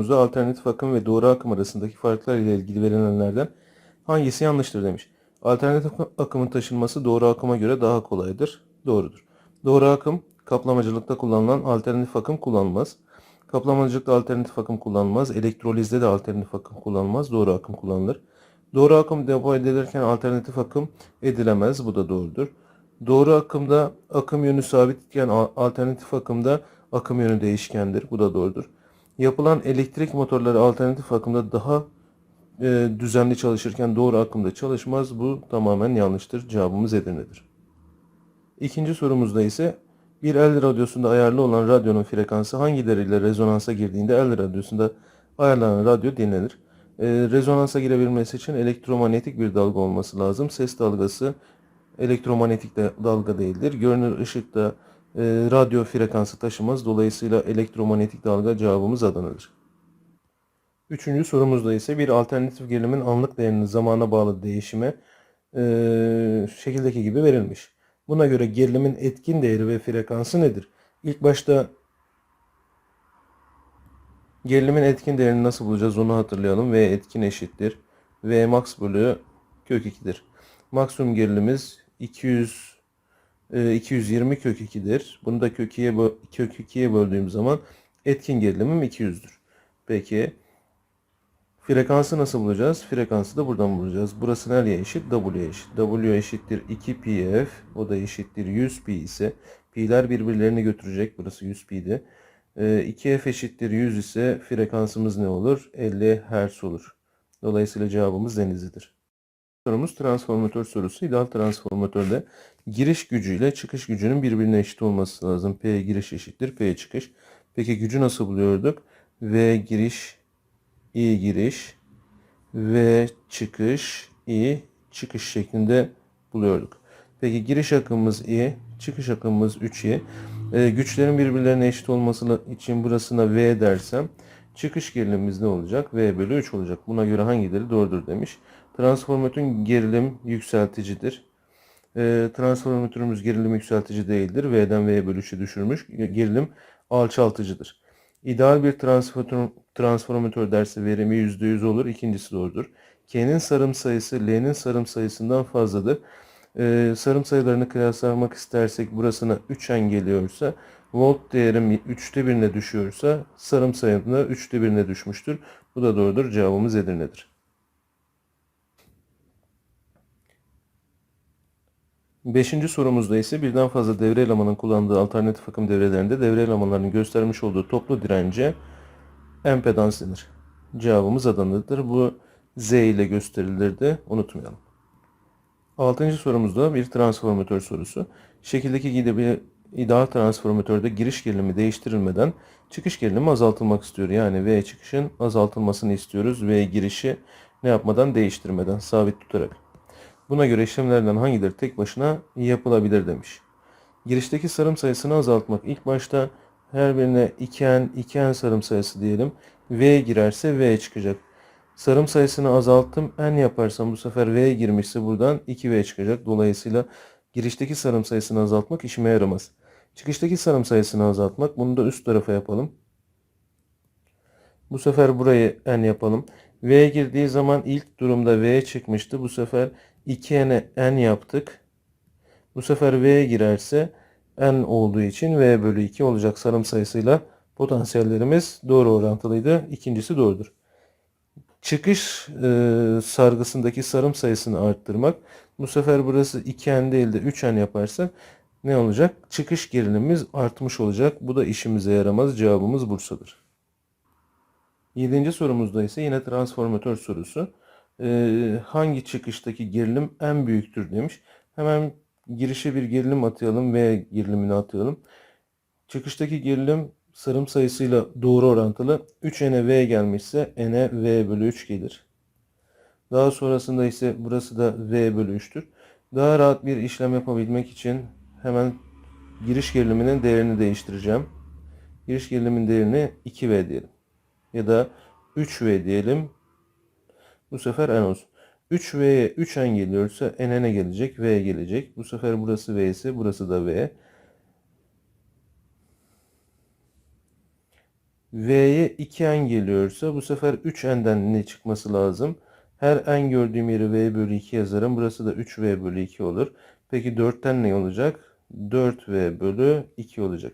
sorumuzda alternatif akım ve doğru akım arasındaki farklar ile ilgili verilenlerden hangisi yanlıştır demiş. Alternatif akımın taşınması doğru akıma göre daha kolaydır. Doğrudur. Doğru akım kaplamacılıkta kullanılan alternatif akım kullanılmaz. Kaplamacılıkta alternatif akım kullanılmaz. Elektrolizde de alternatif akım kullanılmaz. Doğru akım kullanılır. Doğru akım depo edilirken alternatif akım edilemez. Bu da doğrudur. Doğru akımda akım yönü sabitken alternatif akımda akım yönü değişkendir. Bu da doğrudur. Yapılan elektrik motorları alternatif akımda daha e, düzenli çalışırken doğru akımda çalışmaz. Bu tamamen yanlıştır. Cevabımız Edirne'dir. İkinci sorumuzda ise bir el radyosunda ayarlı olan radyonun frekansı hangileriyle rezonansa girdiğinde el radyosunda ayarlanan radyo dinlenir. E, rezonansa girebilmesi için elektromanyetik bir dalga olması lazım. Ses dalgası elektromanyetik de dalga değildir. Görünür ışık da e, radyo frekansı taşımaz. Dolayısıyla elektromanyetik dalga cevabımız Adana'dır. Üçüncü sorumuzda ise bir alternatif gerilimin anlık değerinin zamana bağlı değişime e, şekildeki gibi verilmiş. Buna göre gerilimin etkin değeri ve frekansı nedir? İlk başta gerilimin etkin değerini nasıl bulacağız onu hatırlayalım. V etkin eşittir. V max bölü kök 2'dir. Maksimum gerilimimiz 200 e, 220 kök 2'dir. Bunu da kök 2'ye bö- kök 2'ye böldüğüm zaman etkin gerilimim 200'dür. Peki frekansı nasıl bulacağız? Frekansı da buradan bulacağız. Burası nereye eşit? W'ye eşit. W eşittir 2 pi f. O da eşittir 100 pi ise pi'ler birbirlerini götürecek. Burası 100 pi'di. E, 2f eşittir 100 ise frekansımız ne olur? 50 Hz olur. Dolayısıyla cevabımız denizlidir. Sorumuz transformatör sorusu. İdeal transformatörde giriş gücüyle çıkış gücünün birbirine eşit olması lazım. P giriş eşittir P çıkış. Peki gücü nasıl buluyorduk? V giriş, I giriş, V çıkış, I çıkış şeklinde buluyorduk. Peki giriş akımımız I, çıkış akımımız 3I. Ee, güçlerin birbirlerine eşit olması için burasına V dersem çıkış gerilimimiz ne olacak? V bölü 3 olacak. Buna göre hangileri doğrudur demiş. Transformatörün gerilim yükselticidir. Ee, transformatörümüz gerilim yükseltici değildir. V'den V bölü 3'e düşürmüş. Gerilim alçaltıcıdır. İdeal bir transformatör, transformatör dersi verimi %100 olur. İkincisi doğrudur. K'nin sarım sayısı L'nin sarım sayısından fazladır. Ee, sarım sayılarını kıyaslamak istersek burasına 3n geliyorsa volt değerim 3'te 1'ine düşüyorsa sarım sayım da 3'te 1'ine düşmüştür. Bu da doğrudur. Cevabımız Edirne'dir. Beşinci sorumuzda ise birden fazla devre elemanın kullandığı alternatif akım devrelerinde devre elemanlarının göstermiş olduğu toplu dirence empedans denir. Cevabımız Adana'dır. Bu Z ile gösterilirdi. Unutmayalım. Altıncı sorumuzda bir transformatör sorusu. Şekildeki gibi ideal transformatörde giriş gerilimi değiştirilmeden çıkış gerilimi azaltılmak istiyor. Yani V çıkışın azaltılmasını istiyoruz. V girişi ne yapmadan değiştirmeden sabit tutarak. Buna göre işlemlerden hangileri tek başına yapılabilir demiş. Girişteki sarım sayısını azaltmak. İlk başta her birine 2n, 2n sarım sayısı diyelim. V girerse V çıkacak. Sarım sayısını azalttım. N yaparsam bu sefer V girmişse buradan 2V çıkacak. Dolayısıyla girişteki sarım sayısını azaltmak işime yaramaz. Çıkıştaki sarım sayısını azaltmak. Bunu da üst tarafa yapalım. Bu sefer burayı N yapalım. V girdiği zaman ilk durumda V çıkmıştı. Bu sefer 2N'e N yaptık. Bu sefer V girerse N olduğu için V bölü 2 olacak sarım sayısıyla potansiyellerimiz doğru orantılıydı. İkincisi doğrudur. Çıkış e, sargısındaki sarım sayısını arttırmak. Bu sefer burası 2N değil de 3N yaparsak ne olacak? Çıkış gerilimimiz artmış olacak. Bu da işimize yaramaz. Cevabımız Bursa'dır. Yedinci sorumuzda ise yine transformatör sorusu. Ee, hangi çıkıştaki gerilim en büyüktür demiş. Hemen girişe bir gerilim atayalım ve gerilimini atayalım. Çıkıştaki gerilim sarım sayısıyla doğru orantılı. 3n'e v gelmişse n'e v bölü 3 gelir. Daha sonrasında ise burası da v bölü 3'tür. Daha rahat bir işlem yapabilmek için hemen giriş geriliminin değerini değiştireceğim. Giriş gerilimin değerini 2v diyelim. Ya da 3v diyelim. Bu sefer n olsun. 3v'ye 3n geliyorsa n'e ne gelecek? v gelecek. Bu sefer burası v ise burası da v. V'ye 2n geliyorsa bu sefer 3n'den ne çıkması lazım? Her n gördüğüm yeri V bölü 2 yazarım. Burası da 3V bölü 2 olur. Peki 4'ten ne olacak? 4V bölü 2 olacak.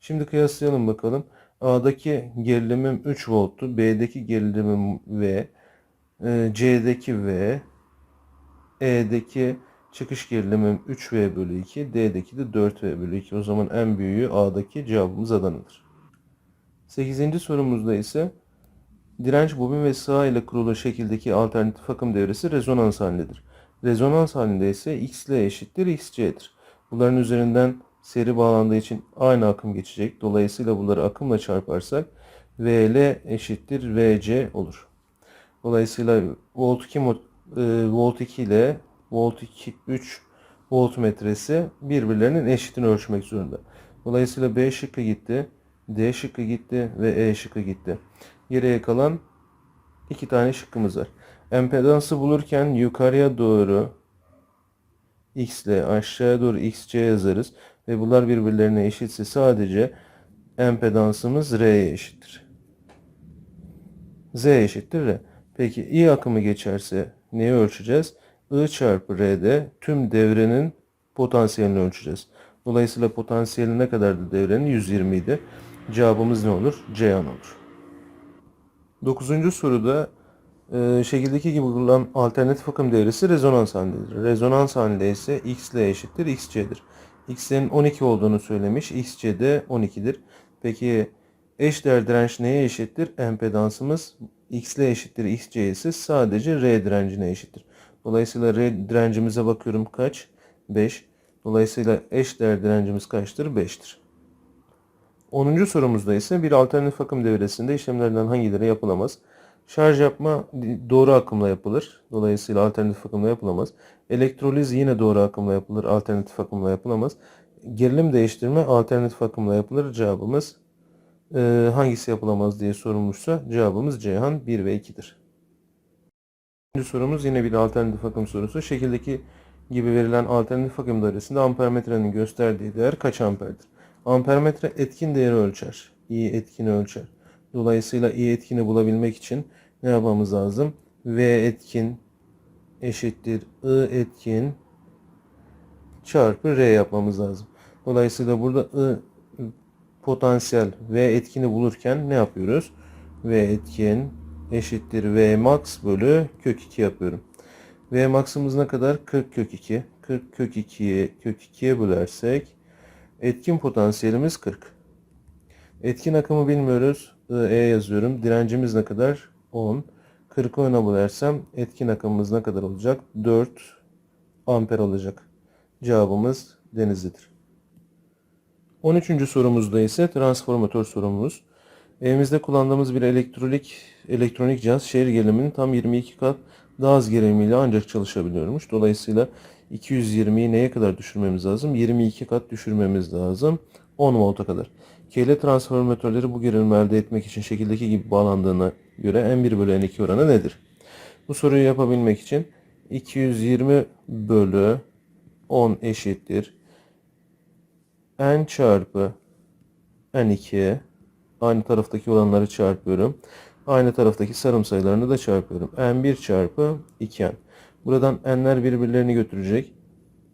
Şimdi kıyaslayalım bakalım. A'daki gerilimim 3 volttu. B'deki gerilimim V. e, C'deki V. E'deki çıkış gerilimim 3V bölü 2. D'deki de 4V bölü 2. O zaman en büyüğü A'daki cevabımız Adana'dır. 8. sorumuzda ise direnç bobin ve sığa ile kurulu şekildeki alternatif akım devresi rezonans halindedir. Rezonans halinde ise XL eşittir XC'dir. Bunların üzerinden seri bağlandığı için aynı akım geçecek. Dolayısıyla bunları akımla çarparsak VL eşittir VC olur. Dolayısıyla volt 2 mo- e, volt 2 ile volt 2 3 voltmetresi birbirlerinin eşitini ölçmek zorunda. Dolayısıyla B şıkkı gitti, D şıkkı gitti ve E şıkkı gitti. Geriye kalan iki tane şıkkımız var. Empedansı bulurken yukarıya doğru x ile aşağıya doğru xc yazarız ve bunlar birbirlerine eşitse sadece empedansımız r'ye eşittir. Z eşittir R. Peki I akımı geçerse neyi ölçeceğiz? I çarpı R'de tüm devrenin potansiyelini ölçeceğiz. Dolayısıyla potansiyeli ne kadardı devrenin? 120 idi. Cevabımız ne olur? Ceyhan olur. Dokuzuncu soruda e, şekildeki gibi bulunan alternatif akım devresi rezonans halindedir. Rezonans halinde ise x ile eşittir xc'dir. x'lerin 12 olduğunu söylemiş. xc de 12'dir. Peki eşdeğer direnç neye eşittir? Empedansımız x ile eşittir xc ise sadece r direncine eşittir. Dolayısıyla r direncimize bakıyorum kaç? 5. Dolayısıyla eşdeğer direncimiz kaçtır? 5'tir. 10. sorumuzda ise bir alternatif akım devresinde işlemlerden hangileri yapılamaz? Şarj yapma doğru akımla yapılır. Dolayısıyla alternatif akımla yapılamaz. Elektroliz yine doğru akımla yapılır. Alternatif akımla yapılamaz. Gerilim değiştirme alternatif akımla yapılır. Cevabımız e, hangisi yapılamaz diye sorulmuşsa cevabımız Ceyhan 1 ve 2'dir. Üçüncü sorumuz yine bir alternatif akım sorusu. Şekildeki gibi verilen alternatif akım dairesinde ampermetrenin gösterdiği değer kaç amperdir? Ampermetre etkin değeri ölçer. İ etkini ölçer. Dolayısıyla I etkini bulabilmek için ne yapmamız lazım? V etkin eşittir I etkin çarpı R yapmamız lazım. Dolayısıyla burada I potansiyel V etkini bulurken ne yapıyoruz? V etkin eşittir V max bölü kök 2 yapıyorum. V max'ımız ne kadar? 40 kök 2. 40 kök 2'ye kök 2'ye bölersek etkin potansiyelimiz 40. Etkin akımı bilmiyoruz. E yazıyorum. Direncimiz ne kadar? 10. 40'ı öne bölersem etkin akımımız ne kadar olacak? 4 amper olacak. Cevabımız Denizli'dir. 13. sorumuzda ise transformatör sorumuz. Evimizde kullandığımız bir elektronik elektronik cihaz şehir geriliminin tam 22 kat daha az gerilimiyle ancak çalışabiliyormuş. Dolayısıyla 220'yi neye kadar düşürmemiz lazım? 22 kat düşürmemiz lazım. 10 volta kadar. Kele transformatörleri bu gerilimi elde etmek için şekildeki gibi bağlandığına göre N1 bölü N2 oranı nedir? Bu soruyu yapabilmek için 220 bölü 10 eşittir. N çarpı N2 aynı taraftaki olanları çarpıyorum. Aynı taraftaki sarım sayılarını da çarpıyorum. N1 çarpı 2N. Buradan N'ler birbirlerini götürecek.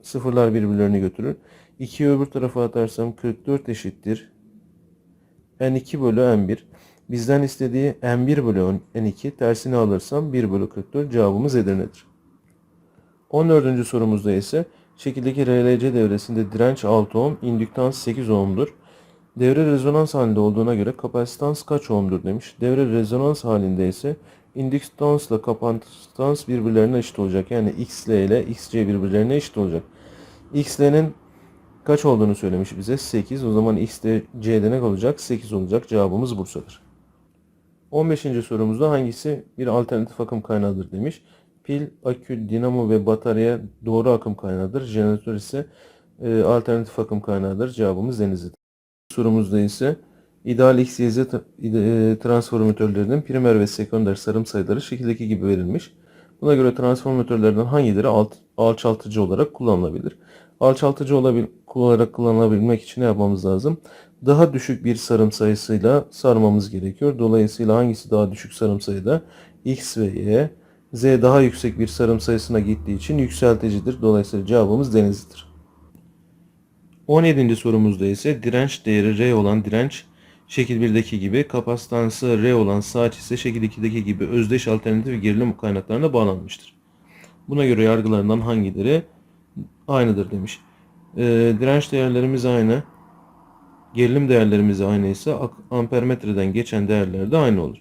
Sıfırlar birbirlerini götürür. 2'yi öbür tarafa atarsam 44 eşittir. N2 bölü N1. Bizden istediği N1 bölü N2. Tersini alırsam 1 bölü 44 cevabımız Edirne'dir. 14. sorumuzda ise şekildeki RLC devresinde direnç 6 ohm, indüktans 8 ohm'dur. Devre rezonans halinde olduğuna göre kapasitans kaç ohm'dur demiş. Devre rezonans halinde ise indüktansla kapasitans birbirlerine eşit olacak. Yani XL ile XC birbirlerine eşit olacak. XL'nin kaç olduğunu söylemiş bize. 8. O zaman X'de C'de ne olacak? 8 olacak. Cevabımız Bursa'dır. 15. sorumuzda hangisi bir alternatif akım kaynağıdır demiş. Pil, akü, dinamo ve batarya doğru akım kaynağıdır. Jeneratör ise e, alternatif akım kaynağıdır. Cevabımız Denizli'dir. Sorumuzda ise ideal X, Y, Z e, transformatörlerinin primer ve sekonder sarım sayıları şekildeki gibi verilmiş. Buna göre transformatörlerden hangileri alt, alçaltıcı olarak kullanılabilir? Alçaltıcı olarak kullanılabilmek için ne yapmamız lazım? daha düşük bir sarım sayısıyla sarmamız gerekiyor. Dolayısıyla hangisi daha düşük sarım sayıda? X ve Y. Z daha yüksek bir sarım sayısına gittiği için yükselticidir. Dolayısıyla cevabımız denizlidir. 17. sorumuzda ise direnç değeri R olan direnç şekil 1'deki gibi kapastansı R olan saat ise şekil 2'deki gibi özdeş alternatif gerilim kaynaklarına bağlanmıştır. Buna göre yargılarından hangileri aynıdır demiş. Ee, direnç değerlerimiz aynı. Gerilim değerlerimiz aynı ise ampermetreden geçen değerler de aynı olur.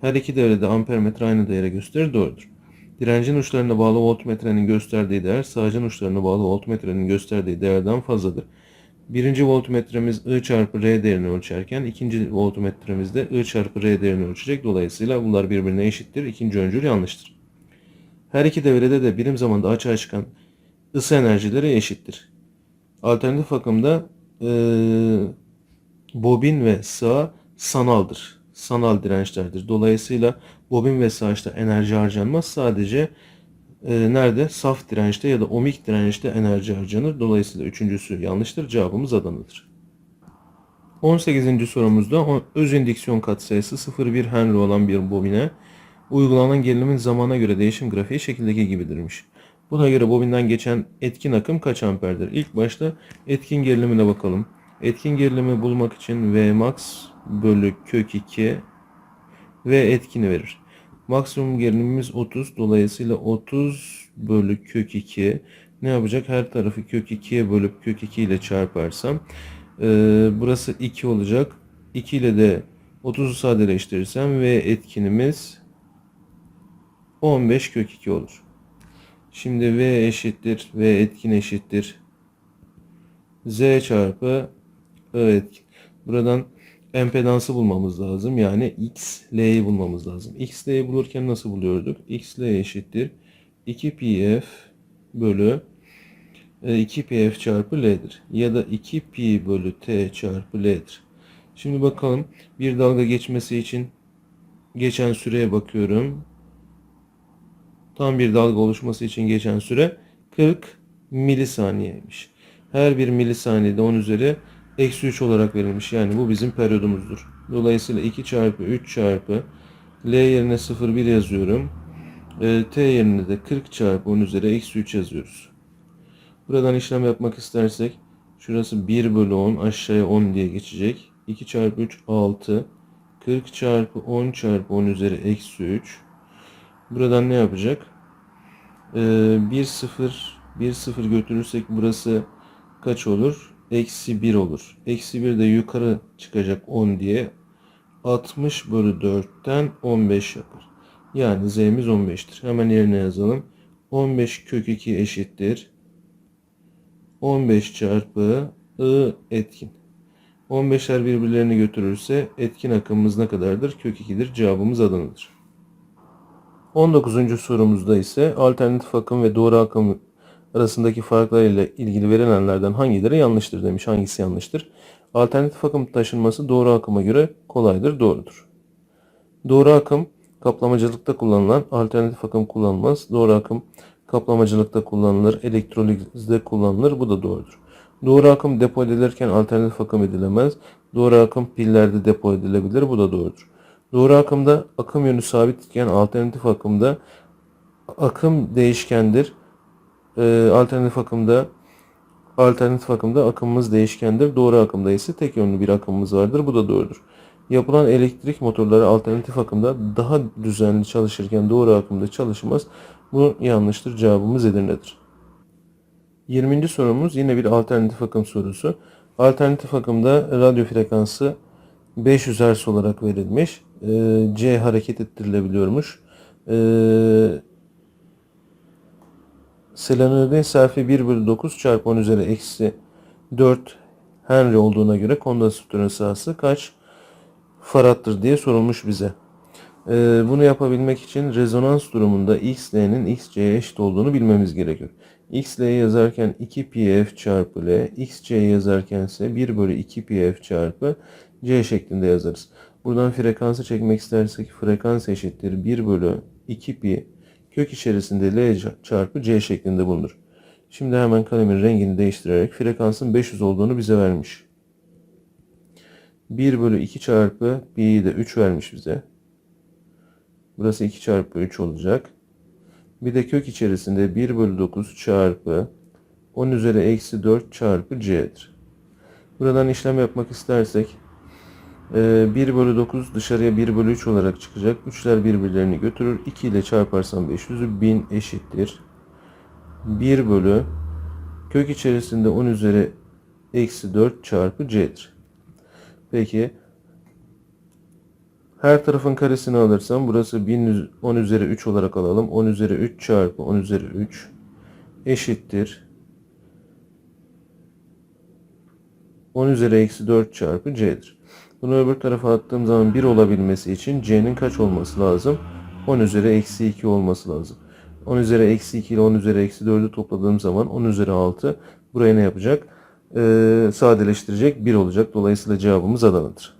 Her iki devrede ampermetre aynı değere gösterir doğrudur. Direncin uçlarına bağlı voltmetrenin gösterdiği değer sağcın uçlarına bağlı voltmetrenin gösterdiği değerden fazladır. Birinci voltmetremiz I çarpı R değerini ölçerken ikinci voltmetremiz de I çarpı R değerini ölçecek. Dolayısıyla bunlar birbirine eşittir. İkinci öncül yanlıştır. Her iki devrede de birim zamanda açığa çıkan ısı enerjileri eşittir. Alternatif akımda e, bobin ve sağ sanaldır. Sanal dirençlerdir. Dolayısıyla bobin ve sağışta enerji harcanmaz. Sadece e, nerede? Saf dirençte ya da omik dirençte enerji harcanır. Dolayısıyla üçüncüsü yanlıştır. Cevabımız Adana'dır. 18. sorumuzda öz indüksiyon katsayısı 0,1 Henry olan bir bobine uygulanan gerilimin zamana göre değişim grafiği şekildeki gibidirmiş. Buna göre bobinden geçen etkin akım kaç amperdir? İlk başta etkin gerilimine bakalım. Etkin gerilimi bulmak için V max bölü kök 2 V etkini verir. Maksimum gerilimimiz 30. Dolayısıyla 30 bölü kök 2 ne yapacak? Her tarafı kök 2'ye bölüp kök 2 ile çarparsam e, burası 2 olacak. 2 ile de 30'u sadeleştirirsem V etkinimiz 15 kök 2 olur. Şimdi V eşittir. V etkin eşittir. Z çarpı I etkin. Buradan empedansı bulmamız lazım. Yani X, L'yi bulmamız lazım. X, L'yi bulurken nasıl buluyorduk? X, L eşittir. 2πf bölü 2πf e, çarpı L'dir. Ya da 2pi bölü T çarpı L'dir. Şimdi bakalım bir dalga geçmesi için geçen süreye bakıyorum. Tam bir dalga oluşması için geçen süre 40 milisaniyeymiş. Her bir milisaniyede 10 üzeri eksi 3 olarak verilmiş. Yani bu bizim periyodumuzdur. Dolayısıyla 2 çarpı 3 çarpı L yerine 0,1 yazıyorum. E, T yerine de 40 çarpı 10 üzeri eksi 3 yazıyoruz. Buradan işlem yapmak istersek şurası 1 bölü 10 aşağıya 10 diye geçecek. 2 çarpı 3 6 40 çarpı 10 çarpı 10 üzeri eksi 3 Buradan ne yapacak? Ee, 1 0 1 0 götürürsek burası kaç olur? Eksi 1 olur. Eksi 1 de yukarı çıkacak 10 diye 60 bölü 4'ten 15 yapar. Yani z'miz 15'tir. Hemen yerine yazalım. 15 kök 2 eşittir. 15 çarpı I etkin. 15'ler birbirlerini götürürse etkin akımımız ne kadardır? Kök 2'dir. Cevabımız Adana'dır. 19. sorumuzda ise alternatif akım ve doğru akım arasındaki farklar ile ilgili verilenlerden hangileri yanlıştır demiş. Hangisi yanlıştır? Alternatif akım taşınması doğru akıma göre kolaydır, doğrudur. Doğru akım kaplamacılıkta kullanılan, alternatif akım kullanılmaz. Doğru akım kaplamacılıkta kullanılır, elektrolizde kullanılır. Bu da doğrudur. Doğru akım depo edilirken alternatif akım edilemez. Doğru akım pillerde depo edilebilir. Bu da doğrudur. Doğru akımda akım yönü sabit iken alternatif akımda akım değişkendir. Ee, alternatif akımda alternatif akımda akımımız değişkendir. Doğru akımda ise tek yönlü bir akımımız vardır. Bu da doğrudur. Yapılan elektrik motorları alternatif akımda daha düzenli çalışırken doğru akımda çalışmaz. Bu yanlıştır. Cevabımız Edirne'dir. 20. sorumuz yine bir alternatif akım sorusu. Alternatif akımda radyo frekansı 500 Hz olarak verilmiş. Ee, C hareket ettirilebiliyormuş. Ee, Selenoidin selfi 1 bölü 9 çarpı 10 üzeri eksi 4 Henry olduğuna göre kondansatörün sahası kaç farattır diye sorulmuş bize. Ee, bunu yapabilmek için rezonans durumunda XL'nin XC'ye eşit olduğunu bilmemiz gerekiyor. XL yazarken 2pf çarpı L, XC yazarken ise 1 bölü 2pf çarpı C şeklinde yazarız. Buradan frekansı çekmek istersek frekans eşittir 1 bölü 2 pi kök içerisinde L çarpı C şeklinde bulunur. Şimdi hemen kalemin rengini değiştirerek frekansın 500 olduğunu bize vermiş. 1 bölü 2 çarpı B'yi de 3 vermiş bize. Burası 2 çarpı 3 olacak. Bir de kök içerisinde 1 bölü 9 çarpı 10 üzeri eksi 4 çarpı C'dir. Buradan işlem yapmak istersek 1 bölü 9 dışarıya 1 bölü 3 olarak çıkacak. 3'ler birbirlerini götürür. 2 ile çarparsam 500'ü 1000 eşittir. 1 bölü kök içerisinde 10 üzeri eksi 4 çarpı C'dir. Peki her tarafın karesini alırsam burası 1000 üz- 10 üzeri 3 olarak alalım. 10 üzeri 3 çarpı 10 üzeri 3 eşittir. 10 üzeri eksi 4 çarpı c'dir. Bunu öbür tarafa attığım zaman 1 olabilmesi için c'nin kaç olması lazım? 10 üzeri eksi 2 olması lazım. 10 üzeri eksi 2 ile 10 üzeri eksi 4'ü topladığım zaman 10 üzeri 6 buraya ne yapacak? Ee, sadeleştirecek 1 olacak. Dolayısıyla cevabımız Adana'dır.